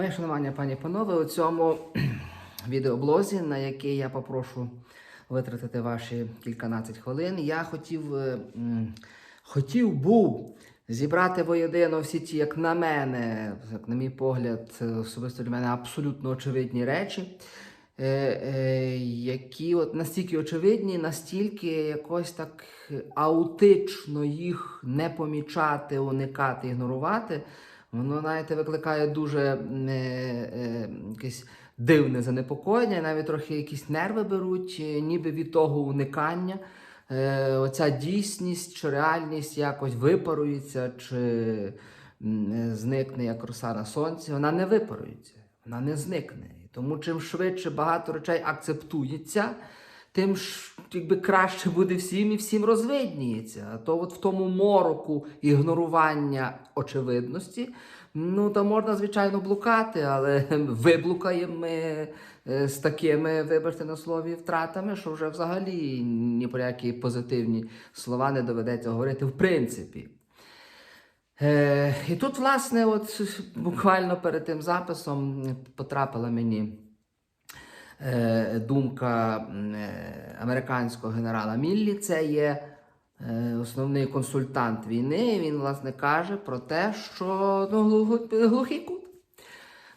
Моє шанування, пані і панове, у цьому відеоблозі, на який я попрошу витратити ваші кільканадцять хвилин, я хотів, е, хотів був зібрати воєдино всі ті, як на мене, як на мій погляд, е, особисто для мене абсолютно очевидні речі. е, Які от настільки очевидні, настільки якось так аутично їх не помічати, уникати, ігнорувати, Воно, знаєте, викликає дуже е, е, якесь дивне занепокоєння, навіть трохи якісь нерви беруть, е, ніби від того уникання. Е, оця дійсність чи реальність якось випарується, чи е, зникне як роса на сонці. Вона не випарується, вона не зникне. Тому чим швидше багато речей акцептується, тим ж якби краще буде всім і всім розвидніється. А то от в тому мороку ігнорування очевидності, ну то можна, звичайно, блукати, але виблукаємо ми е, з такими, вибачте на слові, втратами, що вже взагалі ні про які позитивні слова не доведеться говорити в принципі. Е, і тут, власне, от буквально перед тим записом потрапила мені думка е, американського генерала Міллі. Це є е, основний консультант війни. Він, власне, каже про те, що ну, глухий кут.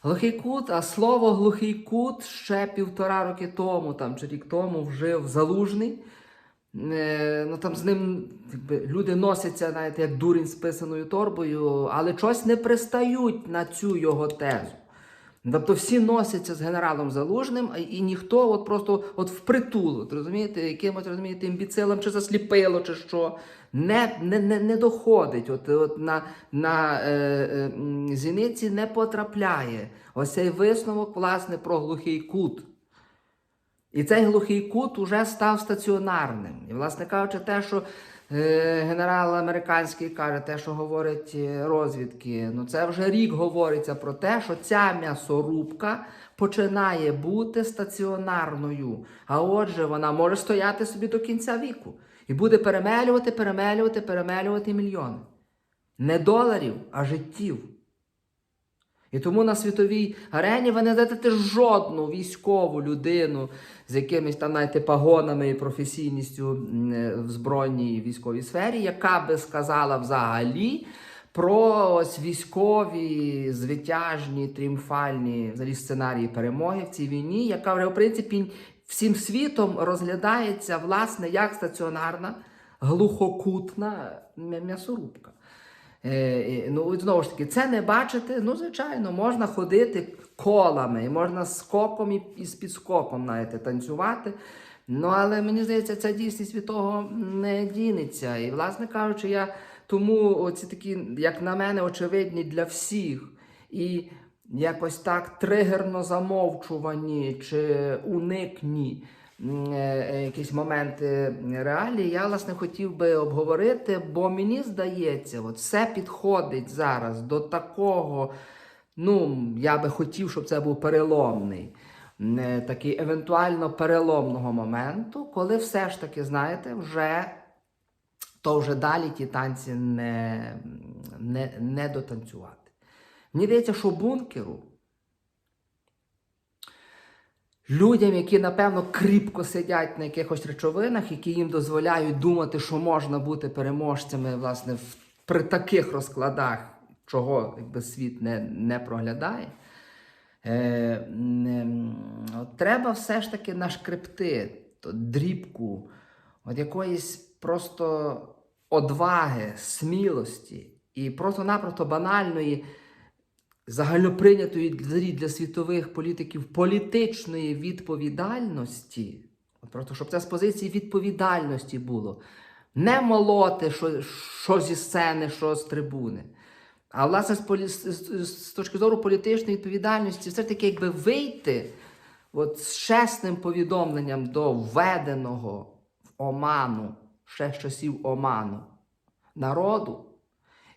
Глухий кут, а слово глухий кут ще півтора роки тому, там, чи рік тому вжив залужний. Е, ну там з ним якби, люди носяться, знаєте, як дурень з писаною торбою, але щось не пристають на цю його тезу. Тобто всі носяться з генералом Залужним, і ніхто от просто от впритул, от, розумієте, якимось розумієте, імбіцилом чи засліпило, чи що, не, не, не, не доходить. От, от на, на е, е, зіниці не потрапляє. Ось цей висновок, власне, про глухий кут. І цей глухий кут уже став стаціонарним. І, власне кажучи, те, що генерал американський каже, те, що говорять е, розвідки, ну це вже рік говориться про те, що ця м'ясорубка починає бути стаціонарною. А отже, вона може стояти собі до кінця віку і буде перемелювати, перемелювати, перемелювати мільйони. Не доларів, а життів. І тому на світовій арені ви не знайдете жодну військову людину з якимись там, знаєте, пагонами і професійністю е, в збройній військовій сфері, яка би сказала взагалі про ось військові, звитяжні, тріумфальні взагалі сценарії перемоги в цій війні, яка вже, в принципі, всім світом розглядається, власне, як стаціонарна, глухокутна м'ясорубка. Е, ну, знову ж таки, це не бачити, ну, звичайно, можна ходити колами, можна скоком і, з підскоком знаєте, танцювати. Ну, але мені здається, ця дійсність від того не дінеться. І, власне кажучи, я тому оці такі, як на мене, очевидні для всіх. І якось так тригерно замовчувані чи уникні якісь моменти реалії, я власне хотів би обговорити, бо мені здається, от все підходить зараз до такого. Ну, я би хотів, щоб це був переломний, е, такий евентуально переломного моменту, коли все ж таки, знаєте, вже то вже далі ті танці не, не, не дотанцювати. Мені здається, що бункеру людям, які, напевно, кріпко сидять на якихось речовинах, які їм дозволяють думати, що можна бути переможцями, власне, при таких розкладах, чого якби, світ не, не проглядає. Е, м, от треба все ж таки нашкребти то дрібку, от якоїсь просто одваги, смілості і просто-напросто банальної, загальноприйнятої для світових політиків політичної відповідальності. От Просто щоб це з позиції відповідальності було. Не молоти, що, що зі сцени, що з трибуни. А власне, з, з- з точки зору політичної відповідальності, все ж таки, якби вийти от, з чесним повідомленням до введеного в оману, ще з часів оману народу,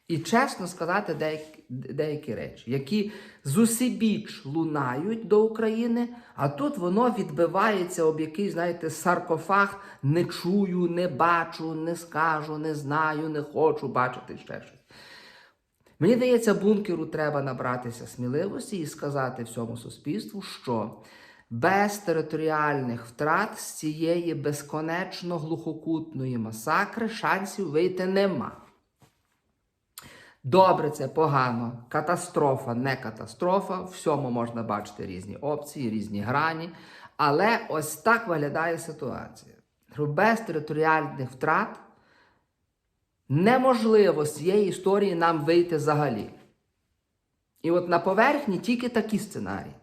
і чесно сказати деякі, деякі речі, які зусібіч лунають до України, а тут воно відбивається об якийсь, знаєте, саркофаг не чую, не бачу, не скажу, не знаю, не хочу бачити ще щось. Мені здається, бункеру треба набратися сміливості і сказати всьому суспільству, що без територіальних втрат з цієї безконечно глухокутної масакри шансів вийти нема. Добре, це погано. Катастрофа, не катастрофа. Всьому можна бачити різні опції, різні грані. Але ось так виглядає ситуація. Без територіальних втрат неможливо з цієї історії нам вийти взагалі. І от на поверхні тільки такі сценарії.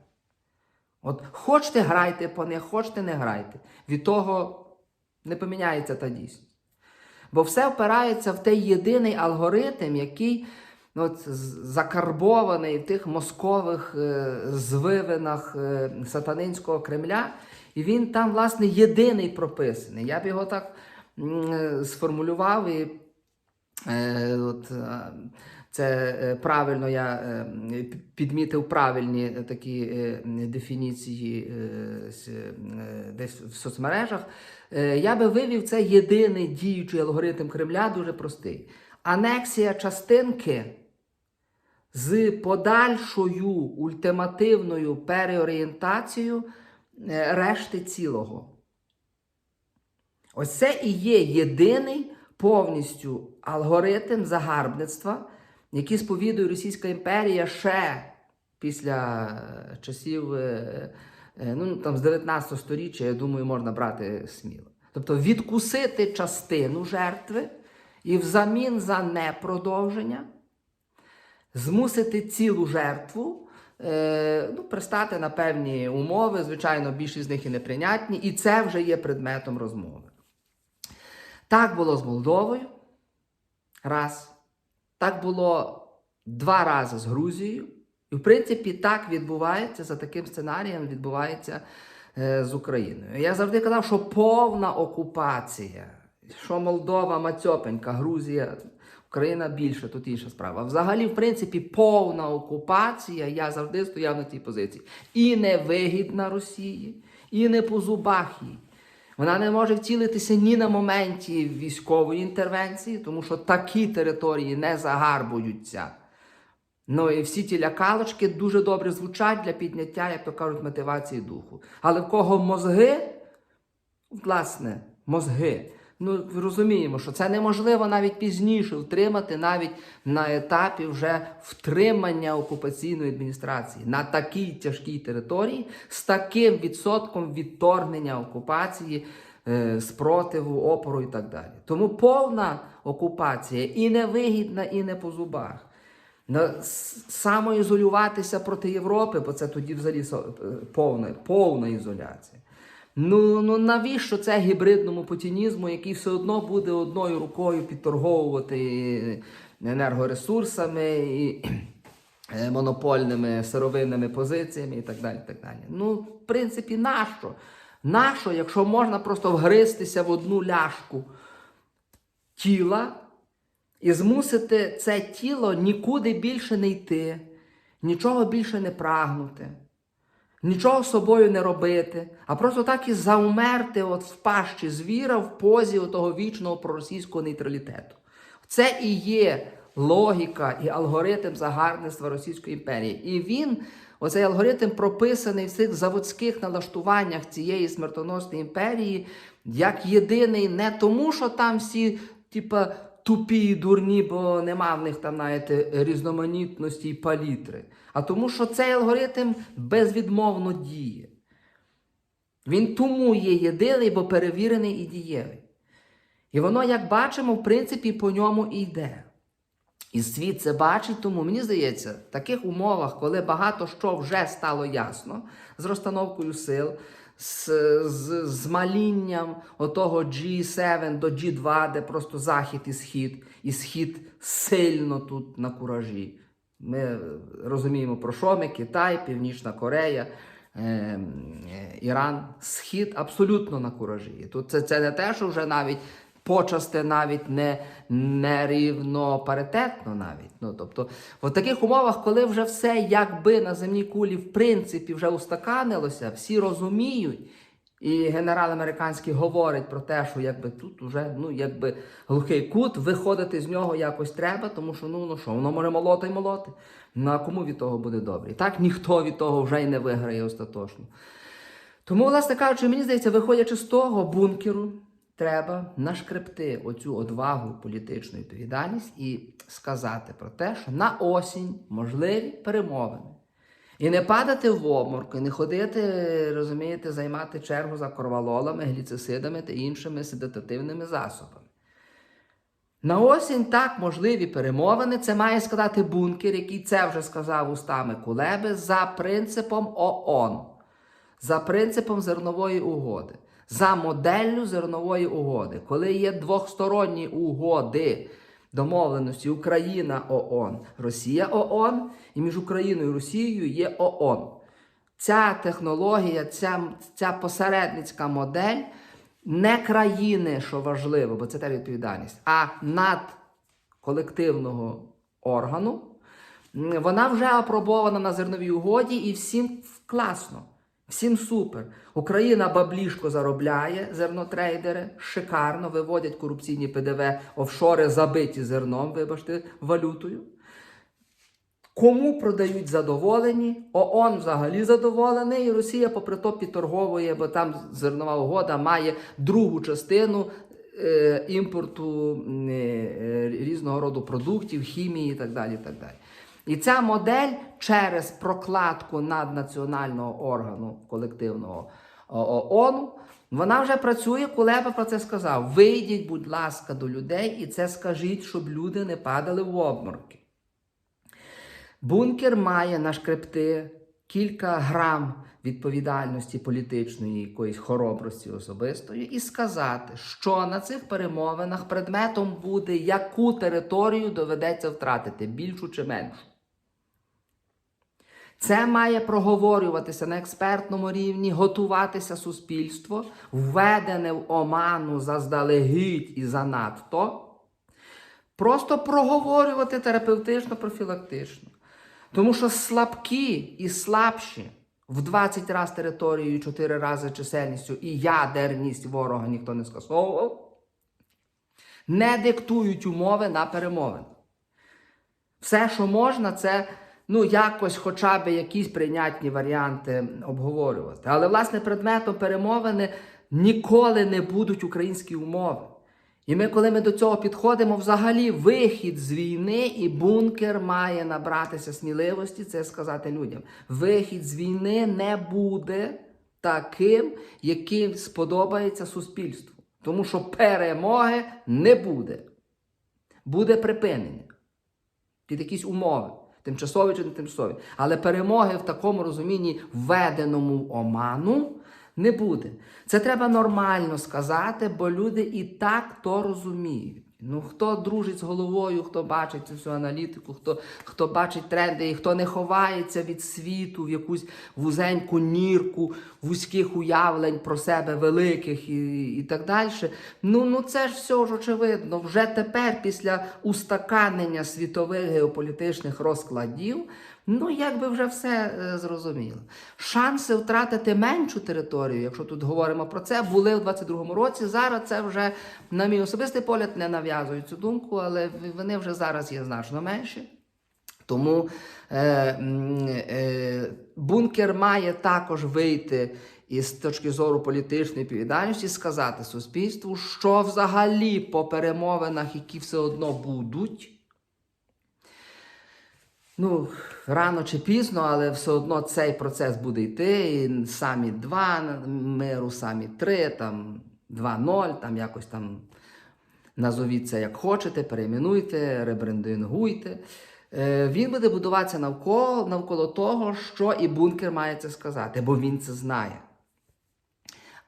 От хочете грайте по них, хочете не грайте. Від того не поміняється та дійсність. Бо все впирається в той єдиний алгоритм, який ну, от, закарбований в тих мозкових е, звивинах е, сатанинського Кремля. І він там, власне, єдиний прописаний. Я б його так е, сформулював і Е, от, е, це е, правильно я е, підмітив правильні е, такі дефініції десь в соцмережах. Я би вивів це єдиний діючий алгоритм Кремля, дуже простий. Анексія частинки з подальшою ультимативною переорієнтацією решти цілого. Ось це і є єдиний повністю алгоритм загарбництва, який сповідує Російська імперія ще після е, часів е, е, ну, там, з 19 століття, я думаю, можна брати сміло. Тобто відкусити частину жертви і взамін за непродовження змусити цілу жертву ну, пристати на певні умови, звичайно, більшість з них і неприйнятні, і це вже є предметом розмови. Так було з Молдовою. Раз. Так було два рази з Грузією. І, в принципі, так відбувається за таким сценарієм, відбувається е, з Україною. Я завжди казав, що повна окупація, що Молдова, Мацьопенька, Грузія, Україна більше, тут інша справа. Взагалі, в принципі, повна окупація, я завжди стояв на цій позиції. І не вигідна Росії, і не по зубах їй. Вона не може вцілитися ні на моменті військової інтервенції, тому що такі території не загарбуються. Ну і всі ті лякалочки дуже добре звучать для підняття, як то кажуть, мотивації духу. Але в кого мозги, власне, мозги. Ну, розуміємо, що це неможливо навіть пізніше втримати, навіть на етапі вже втримання окупаційної адміністрації на такій тяжкій території з таким відсотком відторгнення окупації, е, спротиву, опору і так далі. Тому повна окупація і невигідна, і не по зубах. Самоізолюватися проти Європи, бо це тоді взагалі е, повна, повна ізоляція. Ну, ну навіщо це гібридному путінізму, який все одно буде одною рукою підторговувати енергоресурсами і е, монопольними сировинними позиціями і так далі. так далі. Ну, в принципі, нащо? Нащо, якщо можна просто вгристися в одну ляшку тіла і змусити це тіло нікуди більше не йти, нічого більше не прагнути нічого з собою не робити, а просто так і заумерти от в пащі звіра в позі того вічного проросійського нейтралітету. Це і є логіка і алгоритм загарбництва Російської імперії. І він, оцей алгоритм, прописаний в цих заводських налаштуваннях цієї смертоносної імперії, як єдиний, не тому, що там всі, типа, тупі і дурні, бо нема в них там знаєте, різноманітності і палітри. А тому, що цей алгоритм безвідмовно діє. Він тому є єдиний, бо перевірений і дієвий. І воно, як бачимо, в принципі, по ньому і йде. І світ це бачить, тому мені здається, в таких умовах, коли багато що вже стало ясно з розстановкою сил, з, з, з малінням отого G7 до G2, де просто захід і схід, і схід сильно тут на куражі. Ми розуміємо, про що ми, Китай, Північна Корея, е, е, Іран, Схід абсолютно на куражі. Тут це, це не те, що вже навіть почасти навіть не, не рівно паритетно навіть. Ну, тобто, в таких умовах, коли вже все якби на земній кулі в принципі вже устаканилося, всі розуміють, І генерал американський говорить про те, що якби тут уже ну, якби глухий кут, виходити з нього якось треба, тому що ну, ну що, воно може молоти й молоти. Ну а кому від того буде добре? І так ніхто від того вже й не виграє остаточно. Тому, власне кажучи, мені здається, виходячи з того бункеру, треба нашкребти оцю одвагу, політичну відповідальність і сказати про те, що на осінь можливі перемовини. І не падати в обморок, і не ходити, розумієте, займати чергу за корвалолами, гліцисидами та іншими седативними засобами. На осінь так можливі перемовини. Це має сказати бункер, який це вже сказав устами Кулеби, за принципом ООН, за принципом зернової угоди, за моделлю зернової угоди, коли є двосторонні угоди домовленості Україна ООН, Росія ООН, і між Україною і Росією є ООН. Ця технологія, ця, ця посередницька модель не країни, що важливо, бо це та відповідальність, а надколективного органу. Вона вже апробована на зерновій угоді і всім класно, всім супер. Україна баблішко заробляє, зернотрейдери, шикарно виводять корупційні ПДВ, офшори забиті зерном, вибачте, валютою. Кому продають задоволені? ООН взагалі задоволений, і Росія, попри то, підторговує, бо там зернова угода має другу частину е, імпорту е, різного роду продуктів, хімії і так далі. І, так далі. І ця модель через прокладку наднаціонального органу колективного ООН, вона вже працює, Кулеба про це сказав. Вийдіть, будь ласка, до людей і це скажіть, щоб люди не падали в обморки. Бункер має нашкребти кілька грам відповідальності політичної, якоїсь хоробрості особистої, і сказати, що на цих перемовинах предметом буде, яку територію доведеться втратити, більшу чи меншу. Це має проговорюватися на експертному рівні, готуватися суспільство, введене в оману заздалегідь і занадто. Просто проговорювати терапевтично, профілактично. Тому що слабкі і слабші в 20 разів територією, 4 рази чисельністю і ядерність ворога ніхто не скасовував, не диктують умови на перемовини. Все, що можна, це ну, якось хоча б якісь прийнятні варіанти обговорювати. Але, власне, предметом перемовини ніколи не будуть українські умови. І ми, коли ми до цього підходимо, взагалі вихід з війни і бункер має набратися сміливості, це сказати людям. Вихід з війни не буде таким, яким сподобається суспільству. Тому що перемоги не буде. Буде припинення під якісь умови, тимчасові чи не тимчасові. Але перемоги в такому розумінні, введеному в оману, не буде. Це треба нормально сказати, бо люди і так то розуміють. Ну, хто дружить з головою, хто бачить цю всю аналітику, хто, хто бачить тренди, і хто не ховається від світу в якусь вузеньку нірку, вузьких уявлень про себе великих і, і так далі. Ну, ну це ж все ж очевидно. Вже тепер, після устаканення світових геополітичних розкладів, ну якби вже все е, зрозуміло. Шанси втратити меншу територію, якщо тут говоримо про це, були в 22-му році. Зараз це вже, на мій особистий погляд, не нав'язують цю думку, але вони вже зараз є значно менші. Тому е, е, бункер має також вийти із точки зору політичної відповідальності, сказати суспільству, що взагалі по перемовинах, які все одно будуть. Ну, рано чи пізно, але все одно цей процес буде йти. І самі 2 миру, самі 3, там 2-0, там якось там назовіть це як хочете, перейменуйте, ребрендингуйте. Е, Він буде будуватися навколо, навколо того, що і бункер має це сказати, бо він це знає.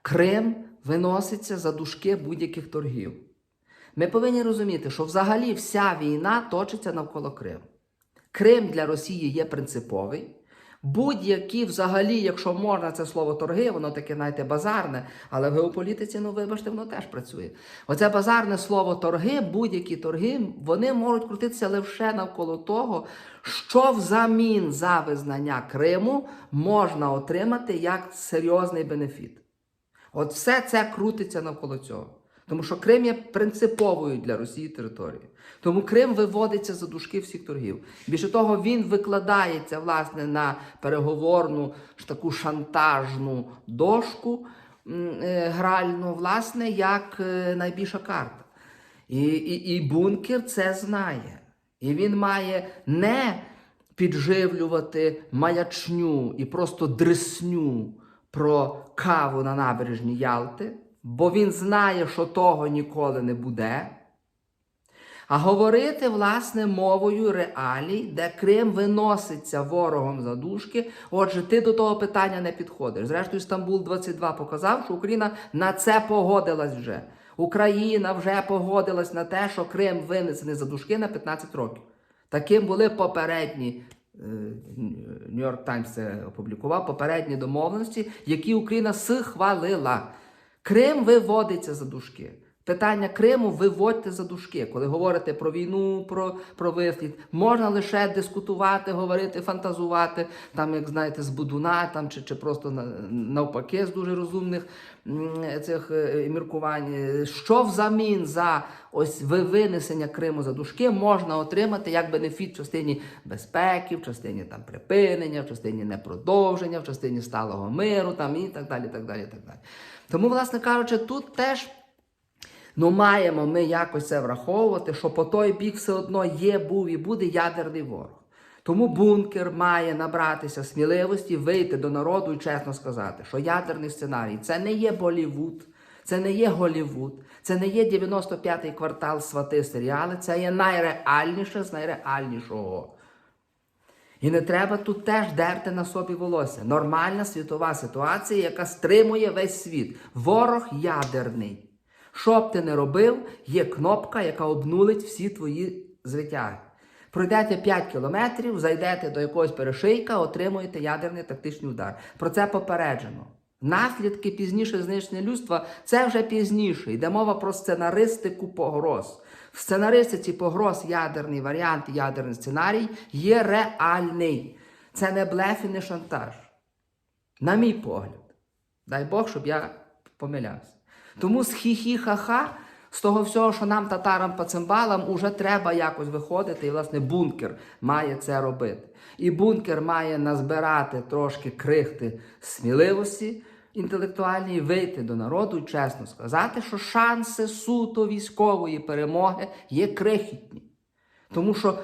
Крим виноситься за дужки будь-яких торгів. Ми повинні розуміти, що взагалі вся війна точиться навколо Криму. Крим для Росії є принциповий. Будь-які, взагалі, якщо можна це слово торги, воно таке, знаєте, базарне, але в геополітиці, ну вибачте, воно теж працює. Оце базарне слово торги, будь-які торги, вони можуть крутитися лише навколо того, що взамін за визнання Криму можна отримати як серйозний бенефіт. От все це крутиться навколо цього. Тому що Крим є принциповою для Росії територією. Тому Крим виводиться за дужки всіх торгів. Більше того, він викладається власне на переговорну таку шантажну дошку е, гральну, власне, як е, найбільша карта. І, і, і бункер це знає. І він має не підживлювати маячню і просто дресню про каву на набережні Ялти, бо він знає, що того ніколи не буде. А говорити, власне, мовою реалій, де Крим виноситься ворогом за дужки. Отже, ти до того питання не підходиш. Зрештою, Стамбул 22 показав, що Україна на це погодилась вже. Україна вже погодилась на те, що Крим винесений за дужки на 15 років. Таким були попередні. Нью-Йорк Таймс це опублікував попередні домовленості, які Україна схвалила. Крим виводиться за дужки. Питання Криму виводьте за дужки. Коли говорите про війну, про, про вихід, можна лише дискутувати, говорити, фантазувати, там, як знаєте, з будуна, там, чи, чи просто навпаки з дуже розумних цих е, міркувань. Що взамін за ось винесення Криму за дужки можна отримати як бенефіт в частині безпеки, в частині там припинення, в частині непродовження, в частині сталого миру, там і так далі. так далі, так далі. Тому, власне кажучи, тут теж. Ну, маємо ми якось це враховувати, що по той бік все одно є, був і буде ядерний ворог. Тому бункер має набратися сміливості, вийти до народу і чесно сказати, що ядерний сценарій це не є Болівуд, це не є Голівуд, це не є 95-й квартал свати серіали, це є найреальніше з найреальнішого. І не треба тут теж дерти на собі волосся. Нормальна світова ситуація, яка стримує весь світ. Ворог ядерний. Що б ти не робив, є кнопка, яка обнулить всі твої звитяги. Пройдете 5 кілометрів, зайдете до якогось перешийка, отримуєте ядерний тактичний удар. Про це попереджено. Наслідки пізніше знищення людства це вже пізніше. Йде мова про сценаристику погроз. В сценаристиці погроз ядерний варіант, ядерний сценарій є реальний. Це не блеф і не шантаж. На мій погляд. Дай Бог, щоб я помилявся. Тому з хі-хі-ха-ха, з того всього, що нам, татарам пацимбалам, уже треба якось виходити, і, власне, бункер має це робити. І бункер має назбирати трошки крихти сміливості інтелектуальної, вийти до народу і чесно сказати, що шанси суто військової перемоги є крихітні. Тому що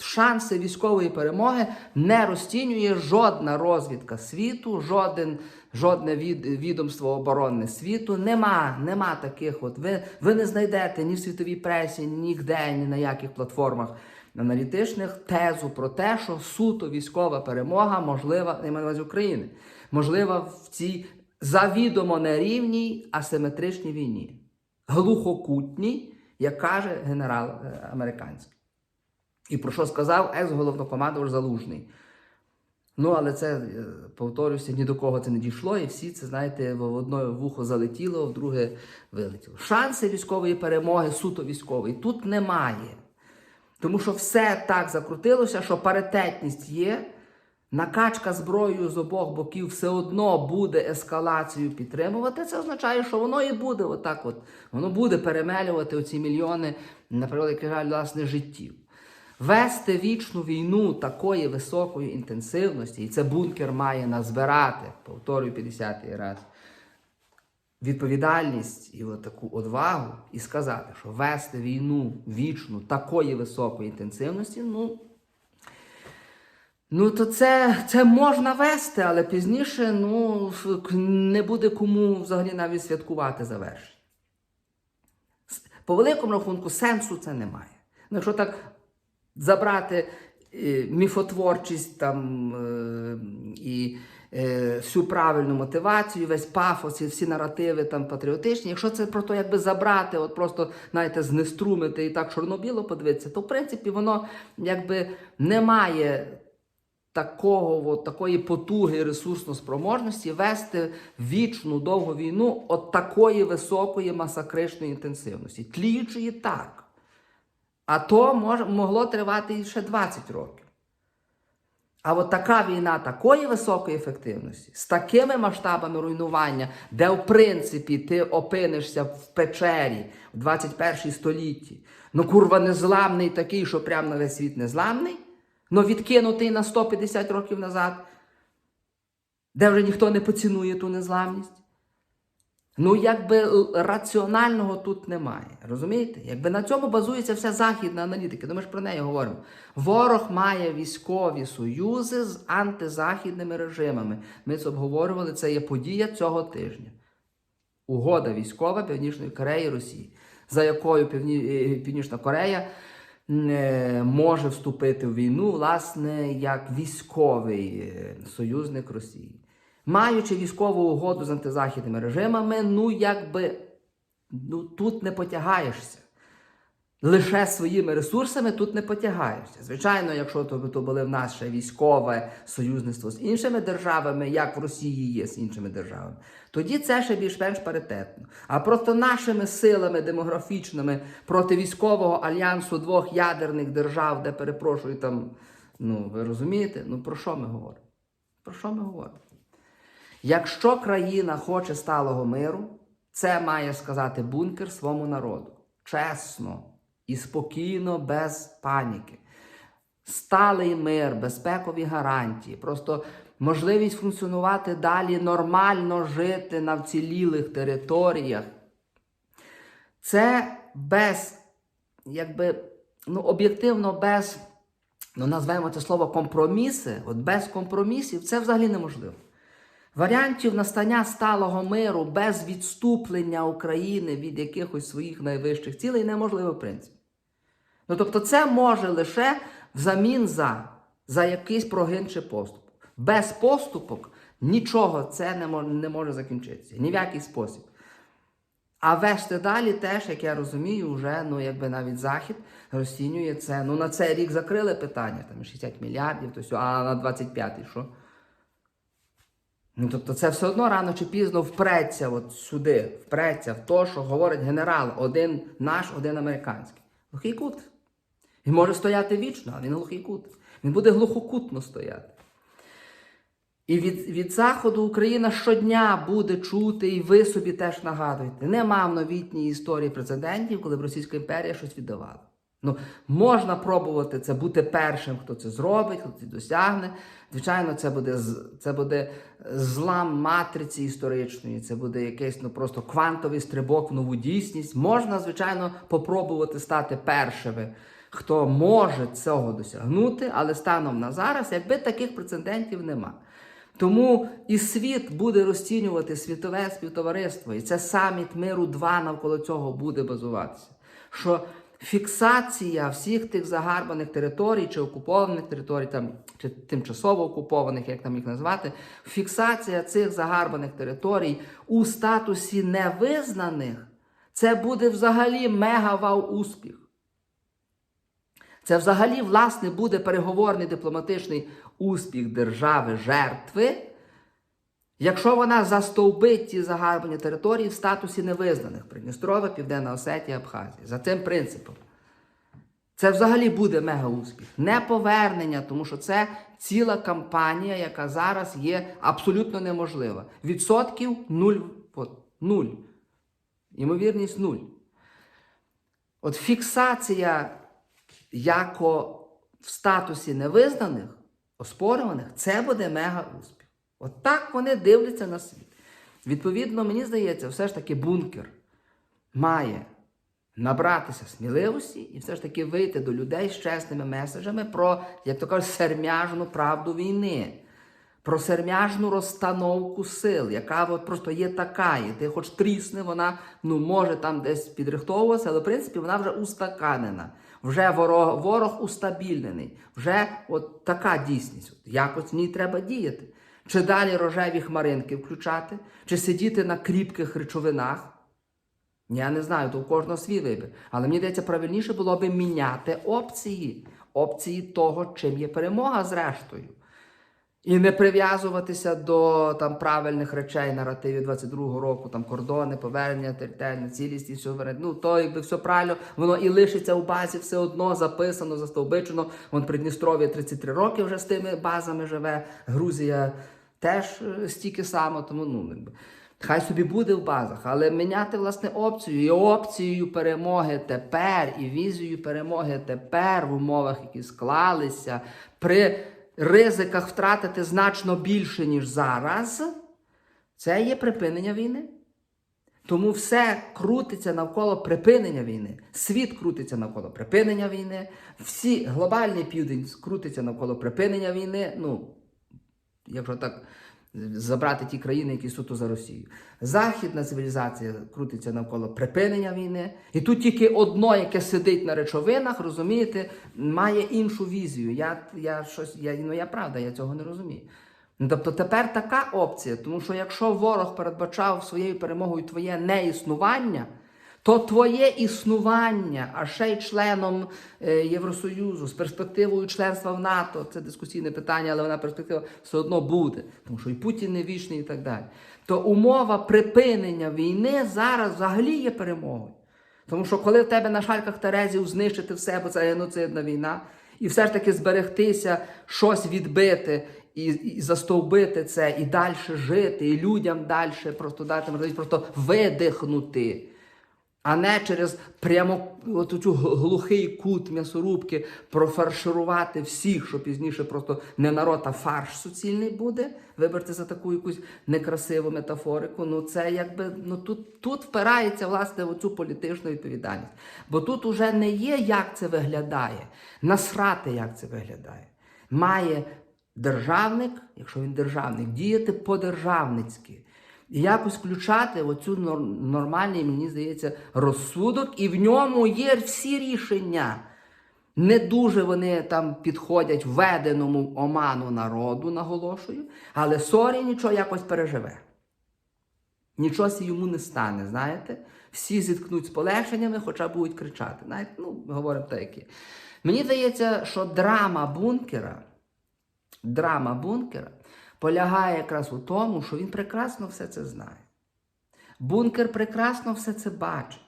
шанси військової перемоги не розцінює жодна розвідка світу, жоден, жодне від, відомство оборонне світу. Нема, нема таких. От ви, ви не знайдете ні в світовій пресі, ніде, ні на яких платформах аналітичних тезу про те, що суто військова перемога можлива не увазі України, можлива в цій завідомо нерівній асиметричній війні, глухокутній, як каже генерал е, американський. І про що сказав екс-головнокомандувач Залужний. Ну, але це, е, повторюся, ні до кого це не дійшло, і всі це, знаєте, в одне вухо залетіло, в друге вилетіло. Шанси військової перемоги, суто військової, тут немає. Тому що все так закрутилося, що паритетність є, накачка зброєю з обох боків все одно буде ескалацію підтримувати. Це означає, що воно і буде отак, от, воно буде перемелювати оці мільйони, наприклад, жаль, власне, життів. Вести вічну війну такої високої інтенсивності, і це бункер має назбирати, повторюю 50-й раз, відповідальність і таку одвагу, і сказати, що вести війну вічну такої високої інтенсивності, ну. Ну, то це, це можна вести, але пізніше ну, не буде кому взагалі навіть святкувати завершення. По великому рахунку сенсу це немає. Ну, якщо так забрати е, міфотворчість там, е, і е, всю правильну мотивацію, весь пафос і всі наративи там патріотичні, якщо це просто якби забрати, от просто знаєте, знеструмити і так чорно-біло подивитися, то в принципі воно якби не має такого, от, такої потуги ресурсно-спроможності вести вічну довгу війну от такої високої масакричної інтенсивності, тліючої так. А то мож, могло тривати і ще 20 років. А от така війна такої високої ефективності, з такими масштабами руйнування, де, в принципі, ти опинишся в печері в 21 столітті, ну курва незламний такий, що прям на весь світ незламний, ну відкинутий на 150 років назад, де вже ніхто не поцінує ту незламність. Ну, якби раціонального тут немає. Розумієте? Якби на цьому базується вся західна аналітика. Ну, ми ж про неї говоримо. Ворог має військові союзи з антизахідними режимами. Ми це обговорювали. Це є подія цього тижня. Угода військова Північної Кореї і Росії, за якою Півні... е, Північна Корея е, може вступити в війну, власне, як військовий е, союзник Росії. Маючи військову угоду з антизахідними режимами, ну якби ну, тут не потягаєшся. Лише своїми ресурсами тут не потягаєшся. Звичайно, якщо то, то були в нас ще військове союзництво з іншими державами, як в Росії є з іншими державами, тоді це ще більш-менш паритетно. А просто нашими силами демографічними проти військового альянсу двох ядерних держав, де перепрошую там, ну ви розумієте, ну про що ми говоримо? Про що ми говоримо? Якщо країна хоче сталого миру, це має сказати бункер своєму народу. Чесно і спокійно, без паніки. Сталий мир, безпекові гарантії, просто можливість функціонувати далі, нормально жити на вцілілих територіях. Це без, якби, ну, об'єктивно, без, ну, назвемо це слово компроміси, от без компромісів це взагалі неможливо. Варіантів настання сталого миру без відступлення України від якихось своїх найвищих цілей неможливо, в принципі. Ну, тобто, це може лише взамін за, за якийсь прогин чи поступ. Без поступок нічого це не може, не може закінчитися. Ні в який спосіб. А вести далі теж, як я розумію, вже ну, якби навіть Захід розцінює це. Ну, на цей рік закрили питання, там 60 мільярдів, то сьо, а на 25-й що? Ну, тобто це все одно рано чи пізно впреться от сюди, впреться в те, що говорить генерал, один наш, один американський. Глухий кут. Він може стояти вічно, а він глухий кут. Він буде глухокутно стояти. І від, від заходу Україна щодня буде чути, і ви собі теж нагадуєте. Нема в новітній історії прецедентів, коли б Російська імперія щось віддавала. Ну, можна пробувати це бути першим, хто це зробить, хто це досягне. Звичайно, це буде, це буде злам матриці історичної, це буде якийсь ну, просто квантовий стрибок в нову дійсність. Можна, звичайно, попробувати стати першими, хто може цього досягнути, але станом на зараз, якби таких прецедентів нема. Тому і світ буде розцінювати світове співтовариство, і це саміт миру 2 навколо цього буде базуватися. Що фіксація всіх тих загарбаних територій чи окупованих територій, там, чи тимчасово окупованих, як там їх назвати, фіксація цих загарбаних територій у статусі невизнаних, це буде взагалі мега-вау успіх. Це взагалі, власне, буде переговорний дипломатичний успіх держави жертви, якщо вона застовбить ті загарбані території в статусі невизнаних Придністров'я, Південна Осетія, Абхазія. За цим принципом. Це взагалі буде мега-успіх. Не повернення, тому що це ціла кампанія, яка зараз є абсолютно неможлива. Відсотків нуль. От, нуль. Ймовірність нуль. От фіксація яко в статусі невизнаних, оспорюваних, це буде мега успіх. От вони дивляться на світ. Відповідно, мені здається, все ж таки бункер має набратися сміливості і все ж таки вийти до людей з чесними меседжами про, як то кажуть, сермяжну правду війни. Про сермяжну розстановку сил, яка от просто є така, і ти хоч трісне, вона ну, може там десь підрихтовуватися, але в принципі вона вже устаканена. Вже ворог, ворог устабільнений. Вже от така дійсність. Якось в ній треба діяти. Чи далі рожеві хмаринки включати, чи сидіти на кріпких речовинах. Я не знаю, то у кожного свій вибір. Але мені здається, правильніше було би міняти опції. Опції того, чим є перемога зрештою. І не прив'язуватися до там правильних речей, наративів 22-го року, там кордони, повернення, територіальна цілісність, суверенітет. Ну то якби все правильно, воно і лишиться у базі все одно записано, застовбичено. Вон Придністров'я 33 роки вже з тими базами живе. Грузія теж е, стільки само, тому ну. Хай собі буде в базах, але міняти власне опцію і опцією перемоги тепер, і візією перемоги тепер в умовах, які склалися, при ризиках втратити значно більше, ніж зараз, це є припинення війни. Тому все крутиться навколо припинення війни. Світ крутиться навколо припинення війни. Всі глобальний південь крутиться навколо припинення війни. Ну, якщо так забрати ті країни, які суто за Росію. Західна цивілізація крутиться навколо припинення війни. І тут тільки одно, яке сидить на речовинах, розумієте, має іншу візію. Я, я, щось, я, ну, я правда, я цього не розумію. Ну, Тобто тепер така опція, тому що якщо ворог передбачав своєю перемогою твоє неіснування, то твоє існування, а ще й членом е, Євросоюзу з перспективою членства в НАТО, це дискусійне питання, але вона перспектива все одно буде, тому що і Путін не вічний і так далі. То умова припинення війни зараз взагалі є перемогою. Тому що коли в тебе на шальках Терезів знищити все, бо це геноцидна війна, і все ж таки зберегтися, щось відбити і, і застовбити це, і далі жити, і людям далі просто дати можливість просто видихнути. А не через прямо от цю глухий кут м'ясорубки профарширувати всіх, що пізніше просто не народ, а фарш суцільний буде. Виберте за таку якусь некрасиву метафорику. Ну це якби ну тут, тут впирається власне в цю політичну відповідальність. Бо тут уже не є, як це виглядає, насрати, як це виглядає. Має державник, якщо він державник, діяти по-державницьки. І якось включати оцю нормальний, мені здається, розсудок, і в ньому є всі рішення. Не дуже вони там підходять введеному оману народу, наголошую, але сорі нічого якось переживе. Нічого йому не стане, знаєте? Всі зіткнуть з полегшеннями, хоча будуть кричати. Знаєте, ну, говоримо так. Мені здається, що драма бункера, драма бункера полягає якраз у тому, що він прекрасно все це знає. Бункер прекрасно все це бачить.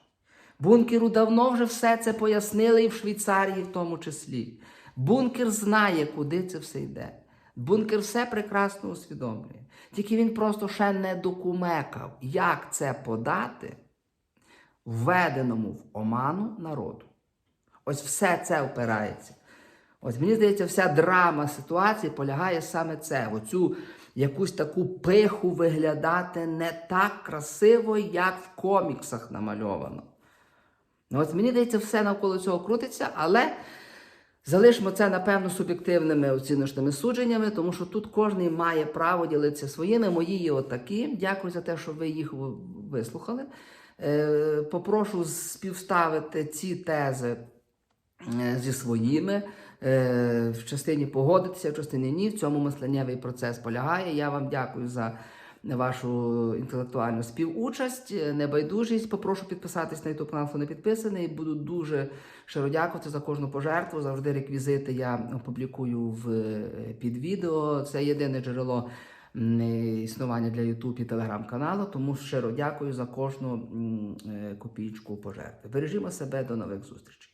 Бункеру давно вже все це пояснили і в Швейцарії в тому числі. Бункер знає, куди це все йде. Бункер все прекрасно усвідомлює. Тільки він просто ще не докумекав, як це подати введеному в оману народу. Ось все це опирається. Ось мені здається, вся драма ситуації полягає саме це: оцю якусь таку пиху виглядати не так красиво, як в коміксах намальовано. Ну, Ось мені здається, все навколо цього крутиться, але залишимо це, напевно, суб'єктивними оціночними судженнями, тому що тут кожен має право ділитися своїми. Мої є отакі. Дякую за те, що ви їх вислухали. Е, Попрошу співставити ці тези е, зі своїми. Е, В частині погодитися, в частині ні. В цьому мисленнєвий процес полягає. Я вам дякую за вашу інтелектуальну співучасть, е, небайдужість. Попрошу підписатись на YouTube канал, хто не підписаний. Буду дуже щиро дякувати за кожну пожертву. Завжди реквізити я опублікую в е, під відео. Це єдине джерело існування для YouTube і телеграм каналу. Тому щиро дякую за кожну копійку пожертви. Бережімо себе до нових зустрічей.